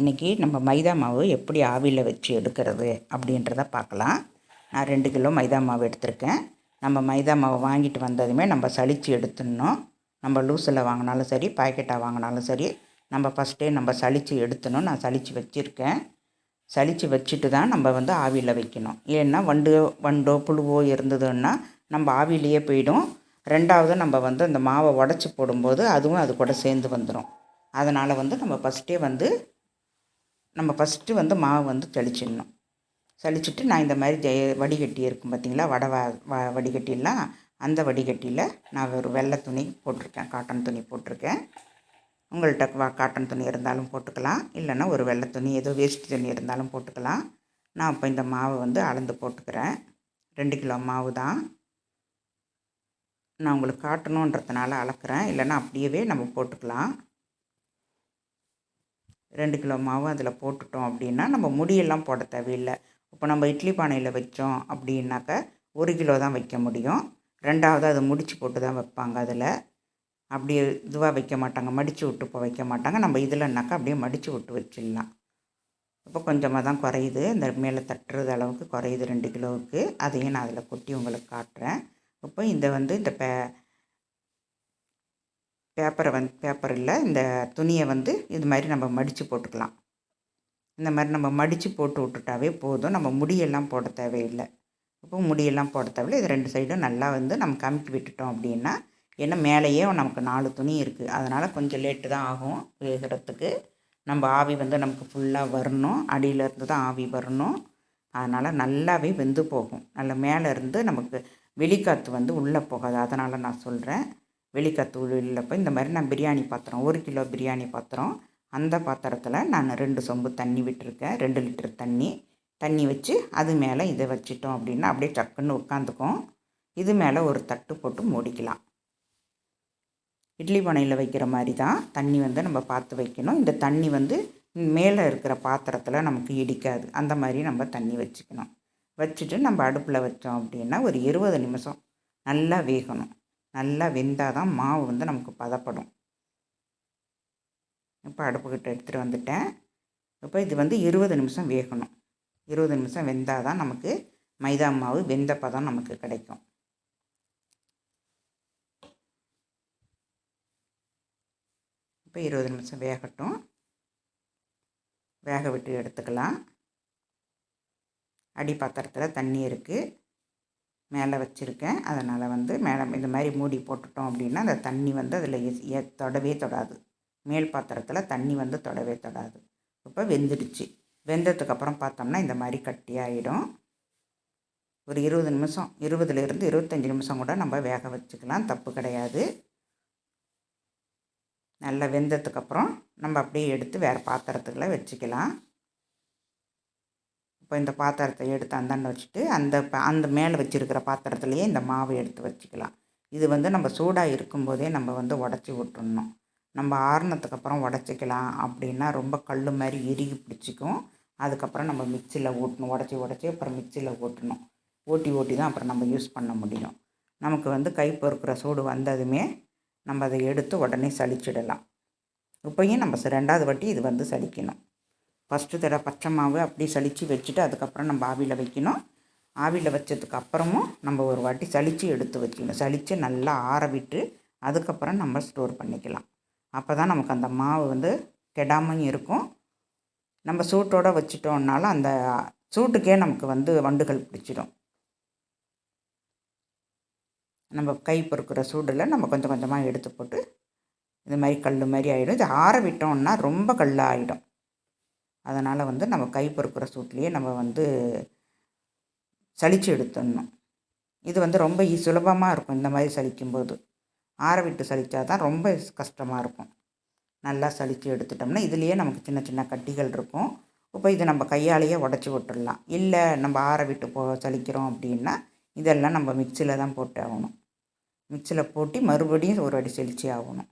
இன்றைக்கி நம்ம மைதா மாவு எப்படி ஆவியில் வச்சு எடுக்கிறது அப்படின்றத பார்க்கலாம். நான் ரெண்டு கிலோ மைதா மாவு எடுத்திருக்கேன். நம்ம மைதா மாவு வாங்கிட்டு வந்ததுமே நம்ம சளிச்சு எடுத்துடணும். நம்ம லூஸில் வாங்கினாலும் சரி பாக்கெட்டாக வாங்கினாலும் சரி நம்ம ஃபஸ்ட்டே நம்ம சளிச்சு எடுத்துணும் நான் சளிச்சு வச்சுருக்கேன். சளிச்சு வச்சுட்டு தான் நம்ம வந்து ஆவியில் வைக்கணும். ஏன்னா வண்டு வண்டோ புழுவோ இருந்ததுன்னா நம்ம ஆவிலேயே போயிடும். ரெண்டாவது நம்ம வந்து அந்த மாவை உடச்சி போடும்போது அதுவும் அது கூட சேர்ந்து வந்துடும் அதனால் வந்து நம்ம ஃபஸ்ட்டே வந்து நம்ம ஃபஸ்ட்டு வந்து மாவு வந்து தெளிச்சிடணும். சளிச்சிட்டு நான் இந்த மாதிரி ஜெய வடிகட்டி இருக்கும் பார்த்தீங்களா வடை வ வ வடிகட்டிலாம் அந்த வடிகட்டியில் நான் ஒரு வெள்ளை துணி போட்டிருக்கேன். காட்டன் துணி போட்டிருக்கேன். உங்கள்கிட்ட வா காட்டன் துணி இருந்தாலும் போட்டுக்கலாம். இல்லைன்னா ஒரு வெள்ளை துணி ஏதோ வேஸ்ட் துணி இருந்தாலும் போட்டுக்கலாம். நான் இப்போ இந்த மாவை வந்து அளந்து போட்டுக்கிறேன். ரெண்டு கிலோ மாவு தான். நான் உங்களுக்கு காட்டணுன்றதுனால அளக்குறேன். இல்லைன்னா அப்படியே நம்ம போட்டுக்கலாம். ரெண்டு கிலோ மாவு அதில் போட்டுட்டோம் அப்படின்னா நம்ம முடியெல்லாம் போட தேவையில்லை. இப்போ நம்ம இட்லி பானையில் வச்சோம் அப்படின்னாக்கா ஒரு கிலோ தான் வைக்க முடியும். ரெண்டாவது அதை முடிச்சு போட்டு தான் வைப்பாங்க அதில். அப்படியே இதுவாக வைக்க மாட்டாங்க மடித்து விட்டு இப்போ வைக்க மாட்டாங்க. நம்ம இதில்னாக்கா அப்படியே மடித்து விட்டு வச்சிடலாம். இப்போ கொஞ்சமாக தான் குறையுது. இந்த மேலே தட்டுறது அளவுக்கு குறையுது ரெண்டு கிலோவுக்கு. அதையும் நான் அதில் கொட்டி உங்களுக்கு காட்டுறேன். இப்போ இந்த வந்து இந்த பே பேப்பரை வந்து பேப்பர் இல்லை இந்த துணியை வந்து இது மாதிரி நம்ம மடித்து போட்டுக்கலாம். இந்த மாதிரி நம்ம மடித்து போட்டு விட்டுட்டாவே போதும். நம்ம முடியெல்லாம் போட தேவையில்லை. இப்போ முடியெல்லாம் போட தேவையில்லை. இது ரெண்டு சைடும் நல்லா வந்து நம்ம கமுக்கி விட்டுட்டோம் அப்படின்னா ஏன்னா மேலேயே நமக்கு நாலு துணி இருக்குது அதனால் கொஞ்சம் லேட்டு தான் ஆகும். வேகிறதுக்கு நம்ம ஆவி வந்து நமக்கு ஃபுல்லாக வரணும். அடியிலேருந்து தான் ஆவி வரணும். அதனால் நல்லாவே வெந்து போகும். நல்ல மேலேருந்து நமக்கு வெளிக்காற்று வந்து உள்ளே போகாது. அதனால் நான் சொல்கிறேன் வெளிக்கத்தூளில் போய் இந்த மாதிரி நான் பிரியாணி பாத்திரம் ஒரு கிலோ பிரியாணி பாத்திரம் அந்த பாத்திரத்தில் நான் ரெண்டு சொம்பு தண்ணி விட்டுருக்கேன். ரெண்டு லிட்டர் தண்ணி. தண்ணி வச்சு அது மேலே இதை வச்சிட்டோம் அப்படின்னா அப்படியே டக்குன்னு உட்காந்துக்கும். இது மேலே ஒரு தட்டு போட்டு மூடிக்கலாம். இட்லி பானையில் வைக்கிற மாதிரி தான் தண்ணி வந்து நம்ம பார்த்து வைக்கணும். இந்த தண்ணி வந்து மேலே இருக்கிற பாத்திரத்தில் நமக்கு இடிக்காது. அந்த மாதிரி நம்ம தண்ணி வச்சுக்கணும். வச்சுட்டு நம்ம அடுப்பில் வச்சோம் அப்படின்னா ஒரு இருபது நிமிஷம் நல்லா வேகணும். நல்லா வெந்தால் தான் மாவு வந்து நமக்கு பதப்படும். இப்போ அடுப்புக்கிட்ட எடுத்துகிட்டு வந்துட்டேன். இப்போ இது வந்து இருபது நிமிஷம் வேகணும். இருபது நிமிஷம் வெந்தால் தான் நமக்கு மைதா மாவு வெந்த பதம் நமக்கு கிடைக்கும். இப்போ இருபது நிமிஷம் வேகட்டும். வேக விட்டு எடுத்துக்கலாம். அடி பாத்திரத்தில் தண்ணி இருக்குது மேலே வச்சுருக்கேன். அதனால் வந்து மேலே இந்த மாதிரி மூடி போட்டுட்டோம் அப்படின்னா அந்த தண்ணி வந்து அதில் தொடவே தொடாது. மேல் பாத்திரத்தில் தண்ணி வந்து தொடவே தொடாது. இப்போ வெந்துடுச்சு. வெந்ததுக்கப்புறம் பார்த்தோம்னா இந்த மாதிரி கட்டியாயிடும். ஒரு இருபது நிமிஷம் இருபதுலேருந்து இருபத்தஞ்சி நிமிஷம் கூட நம்ம வேக வச்சுக்கலாம். தப்பு கிடையாது. நல்லா வெந்ததுக்கப்புறம் நம்ம அப்படியே எடுத்து வேறு பாத்திரத்துக்கெல்லாம் வச்சுக்கலாம். இப்போ இந்த பாத்திரத்தை எடுத்து அந்தாண்ட வச்சுட்டு அந்த அந்த மேலே வச்சுருக்கிற பாத்திரத்துலேயே இந்த மாவு எடுத்து வச்சுக்கலாம். இது வந்து நம்ம சூடாக இருக்கும்போதே நம்ம வந்து உடச்சி விட்டுடணும் நம்ம ஆறுனதுக்கு அப்புறம் உடச்சிக்கலாம் அப்படின்னா ரொம்ப கல் மாதிரி இறுகி பிடிச்சிக்கும். அதுக்கப்புறம் நம்ம மிக்சியில் ஊட்டணும். உடச்சி உடச்சி அப்புறம் மிக்சியில் ஓட்டணும் ஓட்டி ஓட்டி தான் அப்புறம் நம்ம யூஸ் பண்ண முடியும். நமக்கு வந்து கை பொறுக்கிற சூடு வந்ததுமே நம்ம அதை எடுத்து உடனே சளிச்சிடலாம். இப்போயும் நம்ம ரெண்டாவது வாட்டி இது வந்து சலிக்கணும் ஃபஸ்ட்டு தடவை பச்சை மாவு அப்படியே சளிச்சு வச்சுட்டு அதுக்கப்புறம் நம்ம ஆவியில் வைக்கணும். ஆவியில் வச்சதுக்கு அப்புறமும் நம்ம ஒரு வாட்டி சளிச்சு எடுத்து வச்சுக்கணும். சளிச்சு நல்லா ஆற விட்டு அதுக்கப்புறம் நம்ம ஸ்டோர் பண்ணிக்கலாம். அப்போ தான் நமக்கு அந்த மாவு வந்து கெடாமையும் இருக்கும். நம்ம சூட்டோடு வச்சிட்டோம்னாலும் அந்த சூட்டுக்கே நமக்கு வந்து வண்டுகள் பிடிச்சிடும். நம்ம கை பொறுக்கிற சூடில் நம்ம கொஞ்சம் கொஞ்சமாக எடுத்து போட்டு இது மாதிரி கல் மாதிரி ஆகிடும் இது ஆற விட்டோம்னா ரொம்ப கல் ஆகிடும் அதனால் வந்து நம்ம கை பொறுக்கிற சூட்லேயே நம்ம வந்து சளிச்சு எடுத்துடணும். இது வந்து ரொம்ப சுலபமாக இருக்கும் இந்த மாதிரி சலிக்கும்போது ஆற விட்டு சலித்தா தான் ரொம்ப கஷ்டமாக இருக்கும். நல்லா சளிச்சு எடுத்துட்டோம்னா இதுலேயே நமக்கு சின்ன சின்ன கட்டிகள் இருக்கும். இப்போ இதை நம்ம கையாலேயே உடச்சி விட்டுடலாம். இல்லை நம்ம ஆற விட்டு போ சலிக்கிறோம் அப்படின்னா இதெல்லாம் நம்ம மிக்சியில் தான் போட்டு ஆகணும். மிக்சியில் போட்டு மறுபடியும் ஒரு அடி செழிச்சு ஆகணும்.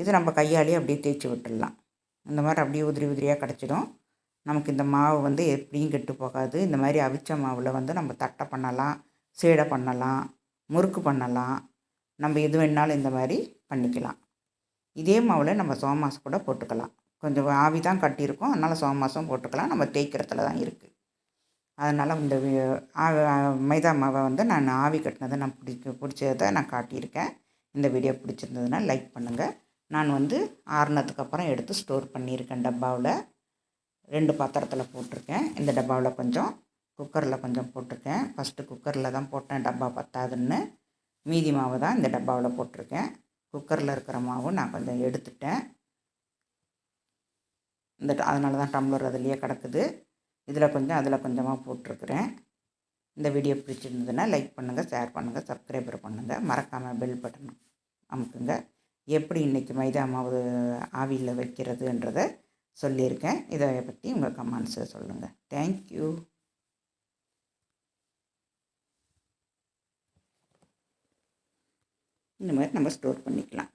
இது நம்ம கையாலேயே அப்படியே தேய்ச்சி விட்டுடலாம். இந்த மாதிரி அப்படியே உதிரி உதிரியாக கிடச்சிடும். நமக்கு இந்த மாவு வந்து எப்படியும் கெட்டு போகாது. இந்த மாதிரி அவிச்ச மாவில் வந்து நம்ம தட்டை பண்ணலாம் சீடை பண்ணலாம் முறுக்கு பண்ணலாம். நம்ம எது வேணாலும் இந்த மாதிரி பண்ணிக்கலாம். இதே மாவில் நம்ம சோமாஸ் கூட போட்டுக்கலாம். கொஞ்சம் ஆவி தான் கட்டியிருக்கோம். அதனால் சோமாசம் போட்டுக்கலாம். நம்ம தேய்க்கிறதுல தான் இருக்குது அதனால் இந்த மைதா மாவை வந்து நான் ஆவி கட்டினதை நான் பிடிக்க பிடிச்சதை நான் காட்டியிருக்கேன். இந்த வீடியோ பிடிச்சிருந்ததுன்னா லைக் பண்ணுங்கள் நான் வந்து ஆறுனதுக்கப்புறம் எடுத்து ஸ்டோர் பண்ணியிருக்கேன் டப்பாவில். ரெண்டு பாத்திரத்தில் போட்டிருக்கேன். இந்த டப்பாவில் கொஞ்சம் குக்கரில் கொஞ்சம் போட்டிருக்கேன். ஃபஸ்ட்டு குக்கரில் தான் போட்டேன் டப்பா பத்தாதுன்னு. மீதி மாவு தான் இந்த டப்பாவில் போட்டிருக்கேன். குக்கரில் இருக்கிற மாவு நான் கொஞ்சம் எடுத்துட்டேன். இந்த அதனால தான் டம்ளர் அதுலேயே கிடக்குது. இதில் கொஞ்சம் அதில் கொஞ்சமாக போட்டிருக்கிறேன். இந்த வீடியோ பிடிச்சிருந்ததுன்னா லைக் பண்ணுங்கள் ஷேர் பண்ணுங்கள் சப்ஸ்கிரைபர் பண்ணுங்கள் மறக்காமல் பெல் பட்டன் அமுக்குங்க. எப்படி இன்றைக்கி மைதா மாவு ஆவியில் வைக்கிறதுன்றதை சொல்லியிருக்கேன். இதை பற்றி உங்கள் கமெண்ட்ஸை சொல்லுங்கள் தேங்க்யூ இந்த மாதிரி நம்ம ஸ்டோர் பண்ணிக்கலாம்.